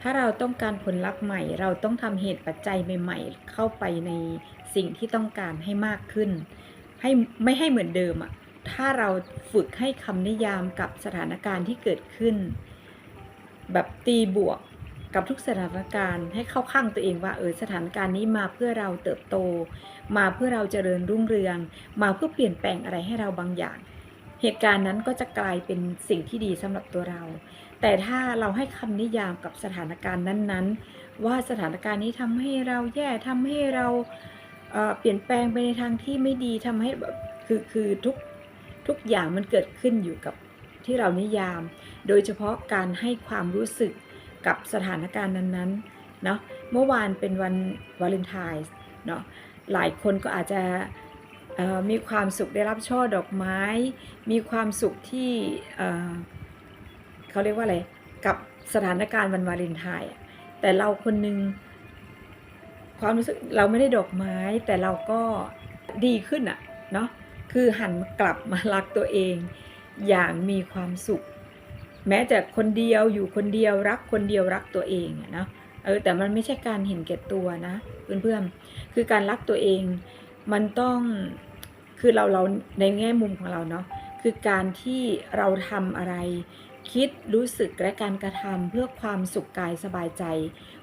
ถ้าเราต้องการผลลัพธ์ใหม่ เราต้องทำเหตุปัจจัยใหม่ ๆ เข้าไปในสิ่งที่ต้องการให้มากขึ้น ให้ไม่ให้เหมือนเดิมอะถ้าเราฝึกให้คำนิยามกับสถานการณ์ที่เกิดขึ้น แบบตีบวกกับทุกสถานการณ์ให้เข้าข้างตัวเองว่าเออสถานการณ์นี้มาเพื่อเราเติบโต มาเพื่อเราเจริญรุ่งเรือง มาเพื่อเปลี่ยนแปลงอะไรให้เราบางอย่าง เหตุการณ์นั้นก็จะกลายเป็นสิ่งที่ดีสำหรับตัวเรา แต่ถ้าเราให้คำนิยามกับสถานการณ์นั้น ๆ ว่าสถานการณ์นี้ทำให้เราแย่ทำให้เราเเปลี่ยนแปลงไปในทางที่ไม่ดีทำให้แบบคือคือทุกทุกอย่างมันเกิดขึ้นอยู่กับที่เรานิยาม โดยเฉพาะการให้ความรู้สึกกับสถานการณ์นั้นๆเนาะเมื่อวานเป็นวันวาเลนไทน์เนาะหลายคนก็อาจจะ มีความสุขได้รับช่อดอกไม้ มีความสุขที่เเขาเรียกว่าอะไร กับสถานการณ์วันวาเลนไทน์อะแต่เราคนหนึ่งความรู้สึกเราไม่ได้ดอกไม้ แต่เราก็ดีขึ้นอะเนาะคือหันกลับมารักตัวเอง อย่างมีความสุข แม้แต่คนเดียวอยู่คนเดียวรักคนเดียวรักตัวเองอะเนาะเออแต่มันไม่ใช่การเห็นแก่ตัวนะเพื่อนๆคือการรักตัวเอง มันต้องคือเราเราในแง่มุมของเราเนาะคือการที่เราทำอะไร คิดรู้สึกและการกระทำเพื่อความสุขกายสบายใจ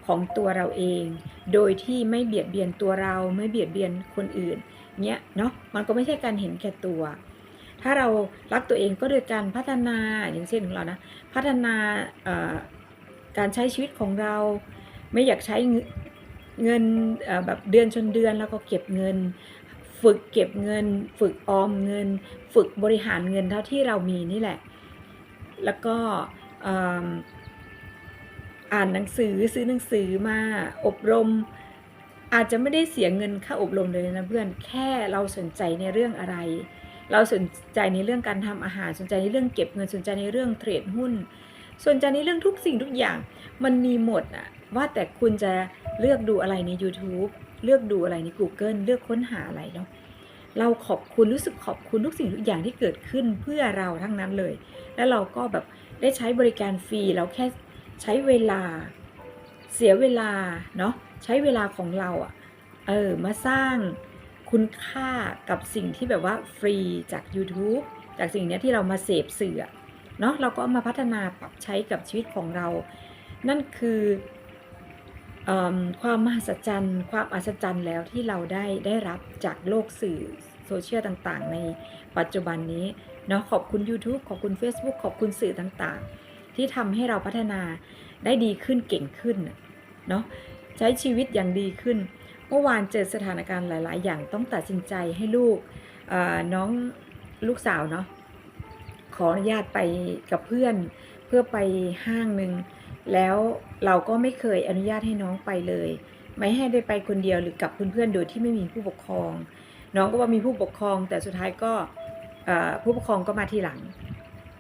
ของตัวเราเอง โดยที่ไม่เบียดเบียนตัวเราไม่เบียดเบียนคนอื่นเนี้ยเนาะมันก็ไม่ใช่การเห็นแก่ตัว ถ้าเรารักตัวเองก็โดยการพัฒนาอย่างเช่นของเรานะพัฒนาการใช้ชีวิตของเรา ไม่อยากใช้ เงินแบบเดือนชนเดือนแล้วก็เก็บเงิน ฝึกเก็บเงิน ฝึกออมเงิน ฝึกบริหารเงินเท่าที่เรามีนี่แหละ แล้วก็เอิ่มอ่านหนังสือซื้อหนังสือมาอบรม อาจจะไม่ได้เสียเงินค่าอบรมเลยนะเพื่อนแค่เราสนใจในเรื่องอะไร เราสนใจในเรื่องการทำอาหารสนใจในเรื่องเก็บเงินสนใจในเรื่องเทรดหุ้น สนใจในเรื่องทุกสิ่งทุกอย่างมันมีหมดอะ ว่าแต่คุณจะเลือกดูอะไรใน YouTube เลือกดูอะไรใน Google เลือกค้นหาอะไรเนาะเราขอบคุณรู้สึกขอบคุณทุกสิ่งทุกอย่างที่เกิดขึ้นเพื่อเราทั้งนั้นเลย แล้วเราก็แบบได้ใช้บริการฟรีเราแค่ใช้เวลาเสียเวลาเนาะใช้เวลาของเราอะเออมาสร้างคุณค่ากับสิ่งที่แบบว่าฟรีจาก YouTube จากสิ่งนี้ที่เรามาเสพสื่อเนาะเราก็มาพัฒนาปรับใช้กับชีวิตของเรา นั่นคือ ความมหัศจรรย์ ความอัศจรรย์แล้วที่เราได้ได้รับจากโลกสื่อโซเชียลต่างๆ ในปัจจุบันนี้เนาะขอบคุณ YouTube ขอบคุณ Facebook ขอบคุณสื่อต่างๆ ที่ทำให้เราพัฒนาได้ดีขึ้นเก่งขึ้นเนาะใช้ชีวิตอย่างดีขึ้น เมื่อวานเจอสถานการณ์หลาย ๆ อย่างต้องตัดสินใจให้ลูกน้องลูกสาวเนาะขออนุญาตไปกับเพื่อนเพื่อไปห้างหนึ่ง แล้วเราก็ไม่เคยอนุญาตให้น้องไปเลย ไม่ให้ได้ไปคนเดียวหรือกับเพื่อนๆโดยที่ไม่มีผู้ปกครอง น้องก็ว่ามีผู้ปกครอง แต่สุดท้ายก็ผู้ปกครองก็มาทีหลัง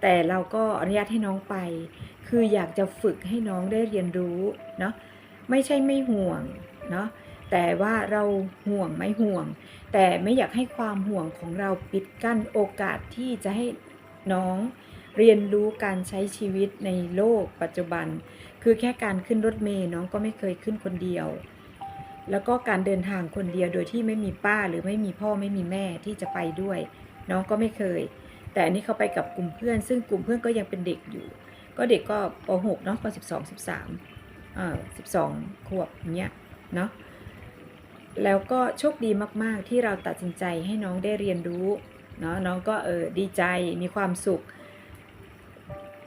แต่เราก็อนุญาตให้น้องไป คืออยากจะฝึกให้น้องได้เรียนรู้เนาะไม่ใช่ไม่ห่วงเนาะแต่ว่าเราห่วงไม่ห่วง แต่ไม่อยากให้ความห่วงของเราปิดกั้นโอกาสที่จะให้น้อง เรียนรู้การใช้ชีวิตในโลกปัจจุบัน คือแค่การขึ้นรถเมล์น้องก็ไม่เคยขึ้นคนเดียว แล้วก็การเดินทางคนเดียวโดยที่ไม่มีป้าหรือไม่มีพ่อไม่มีแม่ที่จะไปด้วย น้องก็ไม่เคย แต่อันนี้เขาไปกับกลุ่มเพื่อน ซึ่งกลุ่มเพื่อนก็ยังเป็นเด็กอยู่ ก็เด็กก็ป .6 เนาะก็12 13เอ่อ12 ขวบอย่างเงี้ยเนาะแล้วก็โชคดีมาก ๆ ที่เราตัดสินใจให้น้องได้เรียนรู้เนาะน้องก็เออดีใจมีความสุข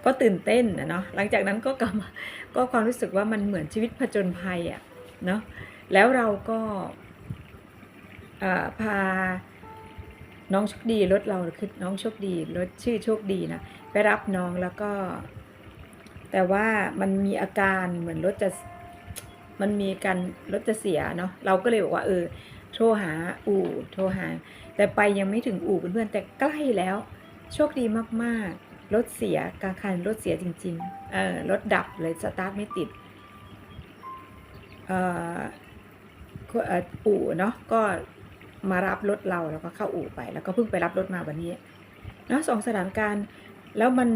ก็ตื่นเต้นนะเนาะหลังจากนั้นก็กลับมาก็ความรู้สึกว่ามันเหมือนชีวิตผจญภัยอะ่ะเนาะแล้วเราก็เออพาน้องโชคดีรถเราคือน้องโชคดีรถชื่อโชคดีนะไปรับน้องแล้วก็ แต่ว่ามันมีอาการเหมือนรถจะมันมีการรถจะเสียเนาะเราก็เลยบอกว่าเออโทรหาอู่โทรหา แต่ไปยังไม่ถึงอู่เพื่อนๆแต่ใกล้แล้ว โชคดีมากๆ รถเสียกลางคันรถเสียจริงๆ เออรถดับเลยสตาร์ทไม่ติด เอ่ออู่เนาะก็มารับรถเราแล้วก็เข้าอู่ไป แล้วก็เพิ่งไปรับรถมาวันนี้เนาะสองสถานการณ์แล้วมัน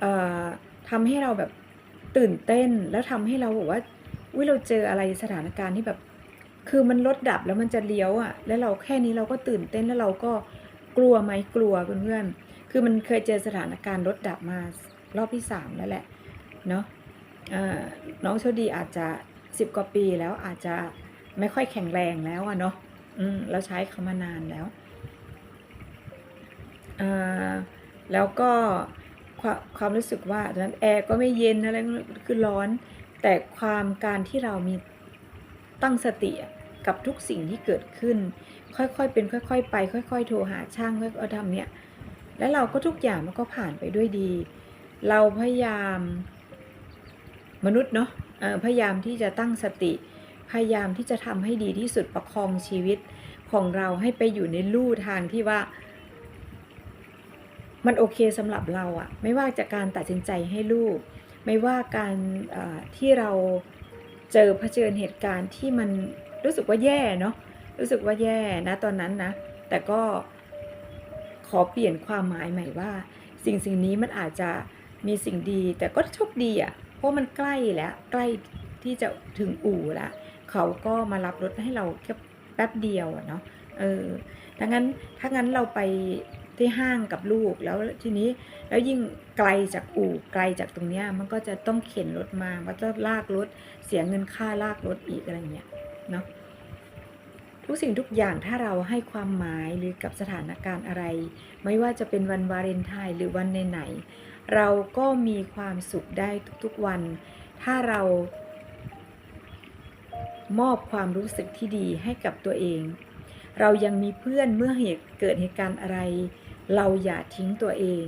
เอ่อทำให้เราแบบตื่นเต้นแล้วทำให้เราบอกว่าอุ้ยเราเจออะไรสถานการณ์ที่แบบ คือมันรถดับแล้วมันจะเลี้ยวอะ่ะ แล้วเราแค่นี้เราก็ตื่นเต้นแล้วเราก็กลัวไหมกลัวเพื่อนๆ คือมันเคยเจอสถานการณ์รถดับมารอบที่สามแล้วแหละเนาะน้องโชคดีอาจจะสิบกว่าปีแล้วอาจจะไม่ค่อยแข็งแรงแล้วอะเนาะอืมเราใช้เขามานานแล้วอ่าแล้วก็ความความรู้สึกว่าตอนนั้นแอร์ก็ไม่เย็นอะไรคือร้อน แต่ความการที่เรามีตั้งสติกับทุกสิ่งที่เกิดขึ้น ค่อยๆเป็นค่อย ๆ ไป ค่อย ๆ โทรหาช่างค่อยๆทำเนี่ย แล้วเราก็ทุกอย่างมันก็ผ่านไปด้วยดี เราพยายามมนุษย์เนาะพยายามที่จะตั้งสติ พยายามที่จะทำให้ดีที่สุดประคองชีวิตของเราให้ไปอยู่ในลู่ทางที่ว่า มันโอเคสำหรับเราอะไม่ว่าจากการตัดสินใจให้ลูก ไม่ว่าการที่เราเจอเผชิญเหตุการณ์ที่มันรู้สึกว่าแย่เนาะรู้สึกว่าแย่นะตอนนั้นนะ แต่ก็ ขอเปลี่ยนความหมายใหม่ว่า สิ่งสิ่งนี้มันอาจจะมีสิ่งดี แต่ก็โชคดีอะ่ะเพราะมันใกล้แล้วใกล้ที่จะถึงอู่ล้วเขาก็มารับรถให้เราแค่แป๊บเดียวอะเนาะเออถ้างั้นถ้างั้นเราไปที่ห้างกับลูกแล้วทีนี้แล้วยิ่งไกลจากอู่ไกลจากตรงเนี้ยมันก็จะต้องเข็นรถมามันจะลากรถเสียเงินค่าลากรถอีกอะไรเงี้ยเนาะ ทุกสิ่งทุกอย่างถ้าเราให้ความหมายหรือกับสถานการณ์อะไร ไม่ว่าจะเป็นวันวาเลนไทน์หรือวันไหนๆเราก็มีความสุขได้ทุกๆวัน ถ้าเรา มอบความรู้สึกที่ดีให้กับตัวเอง เรายังมีเพื่อนเมื่อเหตุเกิดเหตุการณ์อะไร เราอย่าทิ้งตัวเอง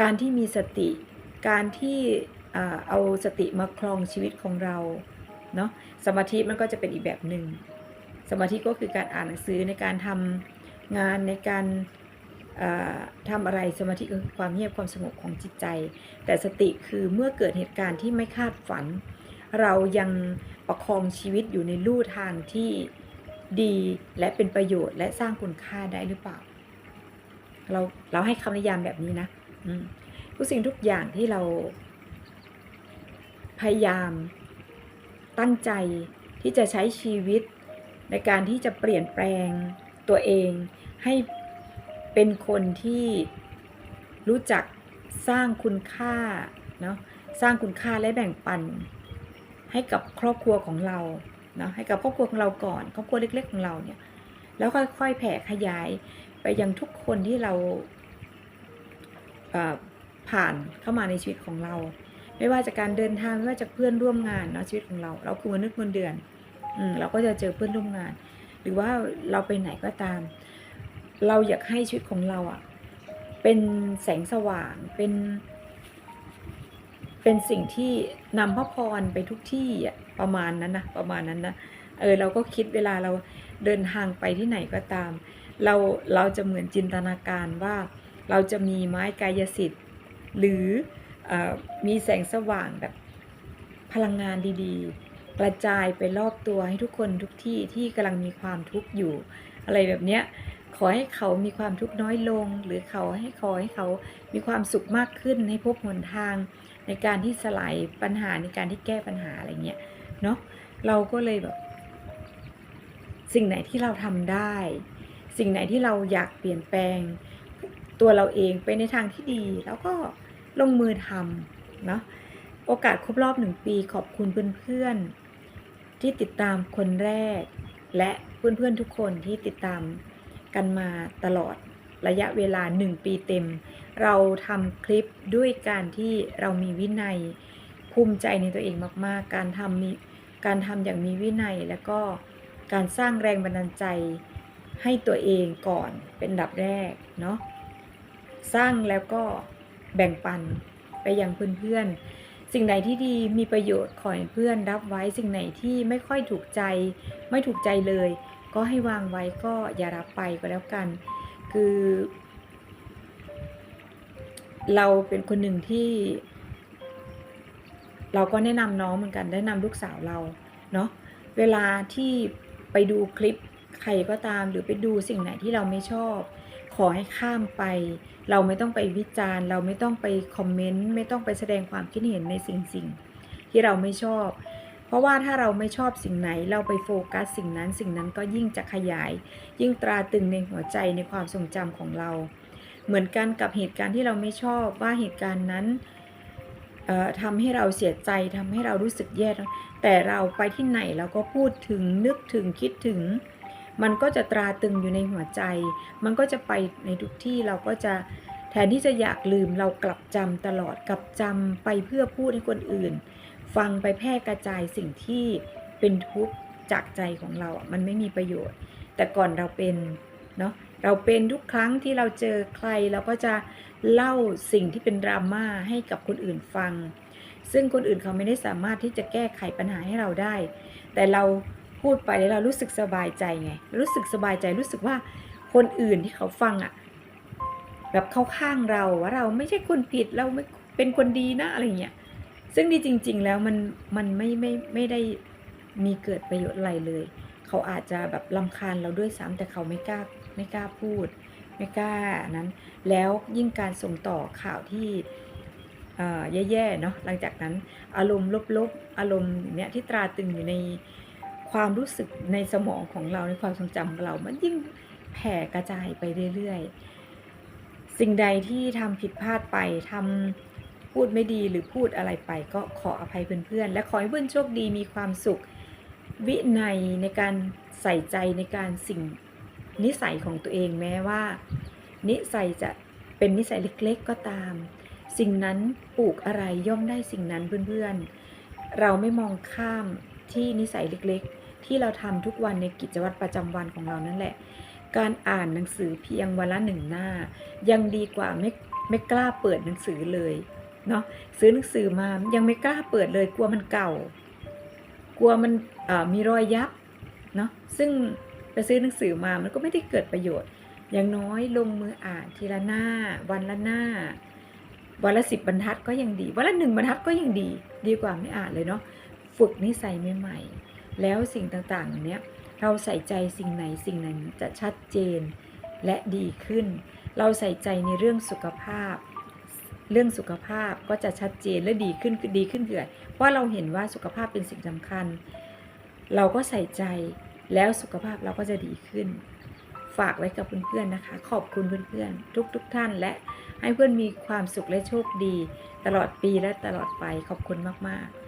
การที่มีสติ การที่เอาสติมาครองชีวิตของเราเนาะสมาธิมันก็จะเป็นอีกแบบหนึ่ง สมาธิก็คือการอ่านหนังสือในการทำงานในการอ่าทำอะไรสมาธิคือความเงียบความสงบของจิตใจ แต่สติคือเมื่อเกิดเหตุการณ์ที่ไม่คาดฝัน เรายังประคองชีวิตอยู่ในลู่ทางที่ดีและเป็นประโยชน์และสร้างคุณค่าได้หรือเปล่า เราเราให้คำนิยามแบบนี้นะทุกสิ่งทุกอย่างที่เรา พยายามตั้งใจที่จะใช้ชีวิต ในการที่จะเปลี่ยนแปลงตัวเองให้เป็นคนที่รู้จักสร้างคุณค่าเนาะสร้างคุณค่าและแบ่งปัน ให้กับครอบครัวของเราเนาะให้กับครอบครัวของเราก่อนครอบครัวเล็ก ๆ ของเราเนี่ยแล้วค่อยๆแผ่ขยายไปยังทุกคนที่เราผ่านเข้ามาในชีวิตของเรา ไม่ว่าจากการเดินทางไม่ว่าจากเพื่อนร่วมงานเนาะชีวิตของเรา เราคือมนุษย์เงินเดือน เราก็จะเจอเพื่อนร่วมงาน หรือว่าเราไปไหนก็ตาม เราอยากให้ชีวิตของเราอะ่ะเป็นแสงสว่างเป็น เป็นสิ่งที่นำพระพรไปทุกที่อะประมาณนั้นนะประมาณนั้นนะเออเราก็คิดเวลาเราเดินทางไปที่ไหนก็ตาม เราเราจะเหมือนจินตนาการว่าเราจะมีไม้กายสิทธิ์ หรือเออมีแสงสว่างแบบพลังงานดีๆ กระจายไปรอบตัวให้ทุกคนทุกที่ที่กำลังมีความทุกข์อยู่ อะไรแบบเนี้ยขอให้เขามีความทุกข์น้อยลง หรือเขาให้ขอให้เขามีความสุขมากขึ้นให้พบหนทาง ในการที่สลายปัญหาในการที่แก้ปัญหาอะไรเงี้ยเนาะเราก็เลยแบบ สิ่งไหนที่เราทำได้ สิ่งไหนที่เราอยากเปลี่ยนแปลง ตัวเราเองไปในทางที่ดี แล้วก็ลงมือทำเนาะโอกาสครบรอบหนึ่งปีขอบคุณเพื่อนๆ ที่ติดตามคนแรก และเพื่อนๆทุกคนที่ติดตามกันมาตลอดระยะเวลาหนึ่งปีเต็ม เราทำคลิปด้วยการที่เรามีวินัยภูมิใจในตัวเองมากๆ การทำมีการทำอย่างมีวินัยแล้วก็การสร้างแรงบันดาลใจให้ตัวเองก่อนเป็นอันดับแรกเนาะสร้างแล้วก็แบ่งปันไปยังเพื่อนๆ สิ่งไหนที่ดีมีประโยชน์ขอให้เพื่อนรับไว้สิ่งไหนที่ไม่ค่อยถูกใจ ไม่ถูกใจเลย ก็ให้วางไว้ก็อย่ารับไปก็แล้วกัน คือ เราเป็นคนหนึ่งที่ เราก็แนะนำน้องเหมือนกันแนะนำลูกสาวเราเนาะเวลาที่ไปดูคลิปใครก็ตามหรือไปดูสิ่งไหนที่เราไม่ชอบขขอให้ข้ามไป เราไม่ต้องไปวิจารณ์ เราไม่ต้องไปคอมเมนต์ ไม่ต้องไปแสดงความคิดเห็นในสิ่งสิ่งที่เราไม่ชอบ เพราะว่าถ้าเราไม่ชอบสิ่งไหน เราไปโฟกัสสิ่งนั้นสิ่งนั้นก็ยิ่งจะขยาย ยิ่งตราตึงในหัวใจในความทรงจำของเรา เหมือนกันกับเหตุการณ์ที่เราไม่ชอบว่าเหตุการณ์นั้นเอ่อทำให้เราเสียใจทำให้เรารู้สึกแย่แต่เราไปที่ไหนเราก็พูดถึงนึกถึงคิดถึง มันก็จะตราตึงอยู่ในหัวใจ มันก็จะไปในทุกที่เราก็จะแทนที่จะอยากลืมเรากลับจำตลอดกลับจำไปเพื่อพูดให้คนอื่น ฟังไปแพร่กระจายสิ่งที่เป็นทุกข์จากใจของเราอะมันไม่มีประโยชน์ แต่ก่อนเราเป็นเนาะเราเป็นทุกครั้งที่เราเจอใครเราก็จะเล่าสิ่งที่เป็นดราม่าให้กับคนอื่นฟัง ซึ่งคนอื่นเขาไม่ได้สามารถที่จะแก้ไขปัญหาให้เราได้ แต่เรา พูดไปแล้วเรารู้สึกสบายใจไง รู้สึกสบายใจรู้สึกว่าคนอื่นที่เขาฟังอะ่ะแบบเข้าข้างเราว่าเราไม่ใช่คนผิดเราไม่เป็นคนดีนะอะไรเงี้ยซึ่งดีจริง ๆ แล้วมันมันไม่ไม่ไม่ได้มีเกิดประโยชน์อะไรเลย เขาอาจจะแบบลำคาญเราด้วยซ้ำแต่เขาไม่กล้าไม่กล้าพูด ไม่กล้านั้น แล้วยิ่งการส่งต่อข่าวที่แย่ๆเนาะหลังจากนั้นอารมณ์ลบๆ อารมณ์เนี้ยที่ตราตึงอยู่ใน ความรู้สึกในสมองของเราในความทรงจำของเรา มันยิ่งแผ่กระจายไปเรื่อยๆ สิ่งใดที่ทำผิดพลาดไปทำพูดไม่ดีหรือพูดอะไรไป ก็ขออภัยเพื่อนๆ และขอให้เพื่อนโชคดีมีความสุข วินัยในการใส่ใจในการสิ่งนิสัยของตัวเองแม้ว่า นิสัยจะเป็นนิสัยเล็กๆก็ตาม สิ่งนั้นปลูกอะไรย่อมได้สิ่งนั้นเพื่อนๆ เราไม่มองข้ามที่นิสัยเล็กๆ ที่เราทำทุกวันในกิจวัตรประจำวันของเรานั่นแหละ การอ่านหนังสือเพียงวันละหนึ่งหน้า ยังดีกว่าไม่ไม่กล้าเปิดหนังสือเลยเนาะซื้อหนังสือมายังไม่กล้าเปิดเลยกลัวมันเก่า กลัวมันมีรอยยับเนาะซึ่งไปซื้อหนังสือมามันก็ไม่ได้เกิดประโยชน์ อย่างน้อยลงมืออ่านทีละหน้า วันละหน้า วันละสิบบรรทัดก็ยังดี วันละหนึ่งบรรทัดก็ยังดี ดีกว่าไม่อ่านเลยเนาะฝึกนิสัยใหม่ๆ แล้วสิ่งต่างๆเนี้ยเราใส่ใจสิ่งไหนสิ่งนั้นจะชัดเจนและดีขึ้น เราใส่ใจในเรื่องสุขภาพ เรื่องสุขภาพก็จะชัดเจนและดีขึ้นคือดีขึ้นเกิดเพราะเราเห็นว่าสุขภาพเป็นสิ่งสำคัญ เราก็ใส่ใจแล้วสุขภาพเราก็จะดีขึ้น ฝากไว้กับเพื่อนๆนะคะ ขอบคุณเพื่อนๆทุกๆทท่านและให้เพื่อนมีความสุขและโชคดี ตลอดปีและตลอดไปขอบคุณมากๆ